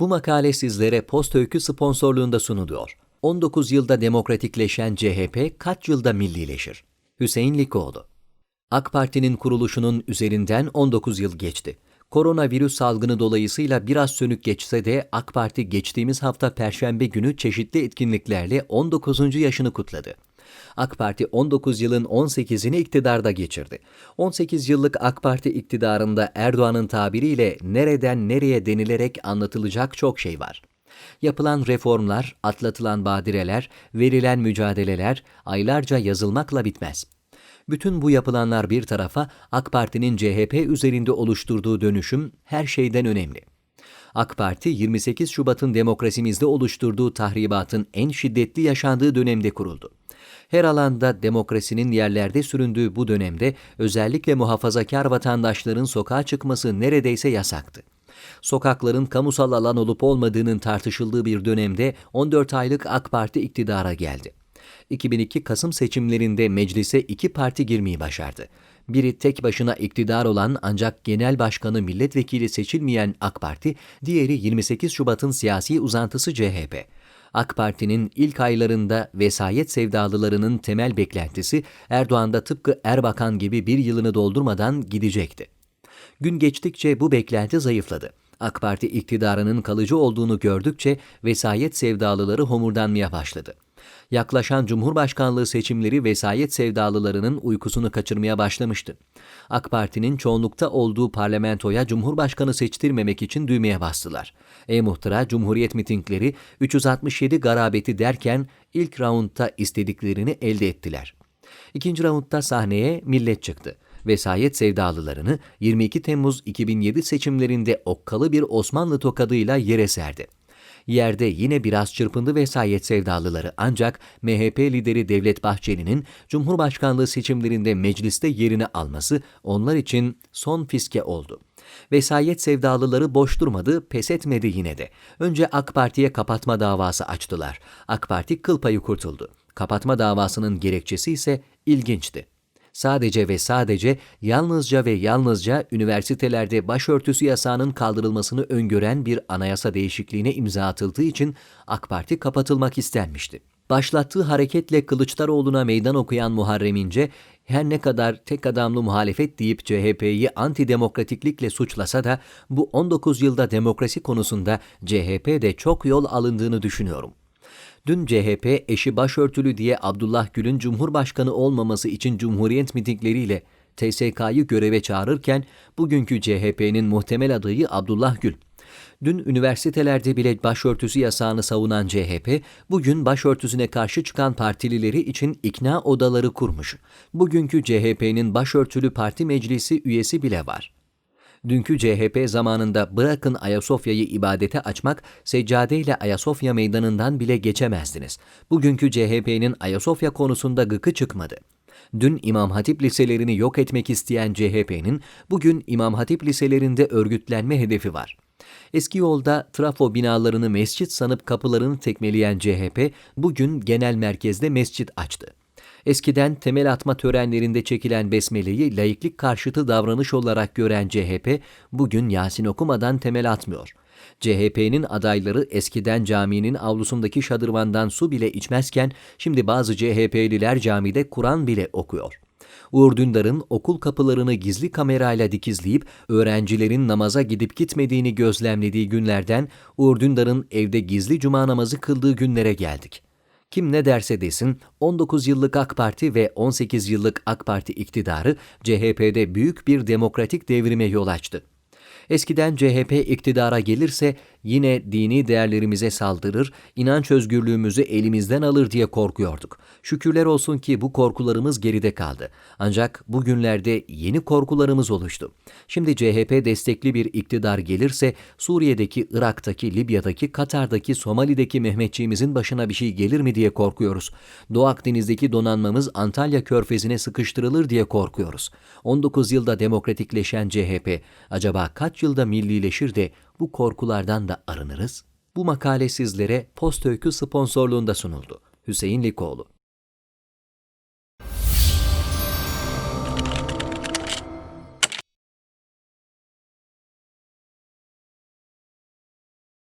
Bu makale sizlere Post Öykü sponsorluğunda sunuluyor. 19 yılda demokratikleşen CHP kaç yılda millileşir? Hüseyin Likoğlu AK Parti'nin kuruluşunun üzerinden 19 yıl geçti. Koronavirüs salgını dolayısıyla biraz sönük geçse de AK Parti geçtiğimiz hafta Perşembe günü çeşitli etkinliklerle 19. yaşını kutladı. AK Parti 19 yılın 18'ini iktidarda geçirdi. 18 yıllık AK Parti iktidarında Erdoğan'ın tabiriyle nereden nereye denilerek anlatılacak çok şey var. Yapılan reformlar, atlatılan badireler, verilen mücadeleler aylarca yazılmakla bitmez. Bütün bu yapılanlar bir tarafa AK Parti'nin CHP üzerinde oluşturduğu dönüşüm her şeyden önemli. AK Parti 28 Şubat'ın demokrasimizde oluşturduğu tahribatın en şiddetli yaşandığı dönemde kuruldu. Her alanda demokrasinin yerlerde süründüğü bu dönemde özellikle muhafazakar vatandaşların sokağa çıkması neredeyse yasaktı. Sokakların kamusal alan olup olmadığının tartışıldığı bir dönemde 14 aylık AK Parti iktidara geldi. 2002 Kasım seçimlerinde meclise iki parti girmeyi başardı. Biri tek başına iktidar olan ancak genel başkanı milletvekili seçilmeyen AK Parti, diğeri 28 Şubat'ın siyasi uzantısı CHP. AK Parti'nin ilk aylarında vesayet sevdalılarının temel beklentisi Erdoğan'da tıpkı Erbakan gibi bir yılını doldurmadan gidecekti. Gün geçtikçe bu beklenti zayıfladı. AK Parti iktidarının kalıcı olduğunu gördükçe vesayet sevdalıları homurdanmaya başladı. Yaklaşan Cumhurbaşkanlığı seçimleri vesayet sevdalılarının uykusunu kaçırmaya başlamıştı. AK Parti'nin çoğunlukta olduğu parlamentoya Cumhurbaşkanı seçtirmemek için düğmeye bastılar. E-Muhtıra Cumhuriyet mitingleri 367 garabeti derken ilk raundta istediklerini elde ettiler. İkinci raundda sahneye millet çıktı vesayet sevdalılarını 22 Temmuz 2007 seçimlerinde okkalı bir Osmanlı tokadıyla yere serdi. Yerde yine biraz çırpındı vesayet sevdalıları ancak MHP lideri Devlet Bahçeli'nin Cumhurbaşkanlığı seçimlerinde mecliste yerini alması onlar için son fiske oldu. Vesayet sevdalıları boş durmadı, pes etmedi yine de. Önce AK Parti'ye kapatma davası açtılar. AK Parti kıl payı kurtuldu. Kapatma davasının gerekçesi ise ilginçti sadece ve sadece yalnızca ve yalnızca üniversitelerde başörtüsü yasağının kaldırılmasını öngören bir anayasa değişikliğine imza atıldığı için AK Parti kapatılmak istenmişti. Başlattığı hareketle Kılıçdaroğlu'na meydan okuyan Muharrem İnce, her ne kadar tek adamlı muhalefet deyip CHP'yi antidemokratiklikle suçlasa da bu 19 yılda demokrasi konusunda CHP'de çok yol alındığını düşünüyorum. Dün CHP eşi başörtülü diye Abdullah Gül'ün Cumhurbaşkanı olmaması için Cumhuriyet mitingleriyle TSK'yı göreve çağırırken bugünkü CHP'nin muhtemel adayı Abdullah Gül. Dün üniversitelerde bile başörtüsü yasağını savunan CHP, bugün başörtüsüne karşı çıkan partilileri için ikna odaları kurmuş. Bugünkü CHP'nin başörtülü parti meclisi üyesi bile var dünkü CHP zamanında bırakın Ayasofya'yı ibadete açmak, seccadeyle Ayasofya meydanından bile geçemezdiniz. Bugünkü CHP'nin Ayasofya konusunda gıkı çıkmadı. Dün İmam Hatip liselerini yok etmek isteyen CHP'nin bugün İmam Hatip liselerinde örgütlenme hedefi var. Eski yolda trafo binalarını mescit sanıp kapılarını tekmeleyen CHP bugün genel merkezde mescit açtı. Eskiden temel atma törenlerinde çekilen besmeleyi laiklik karşıtı davranış olarak gören CHP, bugün Yasin okumadan temel atmıyor. CHP'nin adayları eskiden caminin avlusundaki şadırvandan su bile içmezken şimdi bazı CHP'liler camide Kur'an bile okuyor. Uğur Dündar'ın okul kapılarını gizli kamerayla dikizleyip öğrencilerin namaza gidip gitmediğini gözlemlediği günlerden Uğur Dündar'ın evde gizli cuma namazı kıldığı günlere geldik. Kim ne derse desin 19 yıllık AK Parti ve 18 yıllık AK Parti iktidarı CHP'de büyük bir demokratik devrime yol açtı. Eskiden CHP iktidara gelirse yine dini değerlerimize saldırır, inanç özgürlüğümüzü elimizden alır diye korkuyorduk. Şükürler olsun ki bu korkularımız geride kaldı. Ancak bugünlerde yeni korkularımız oluştu. Şimdi CHP destekli bir iktidar gelirse Suriye'deki, Irak'taki, Libya'daki, Katar'daki, Somali'deki Mehmetçiğimizin başına bir şey gelir mi diye korkuyoruz. Doğu Akdeniz'deki donanmamız Antalya körfezine sıkıştırılır diye korkuyoruz. 19 yılda demokratikleşen CHP acaba kaç yılda millileşir de bu korkulardan da arınırız? Bu makale sizlere Post Öykü sponsorluğunda sunuldu. Hüseyin Likoğlu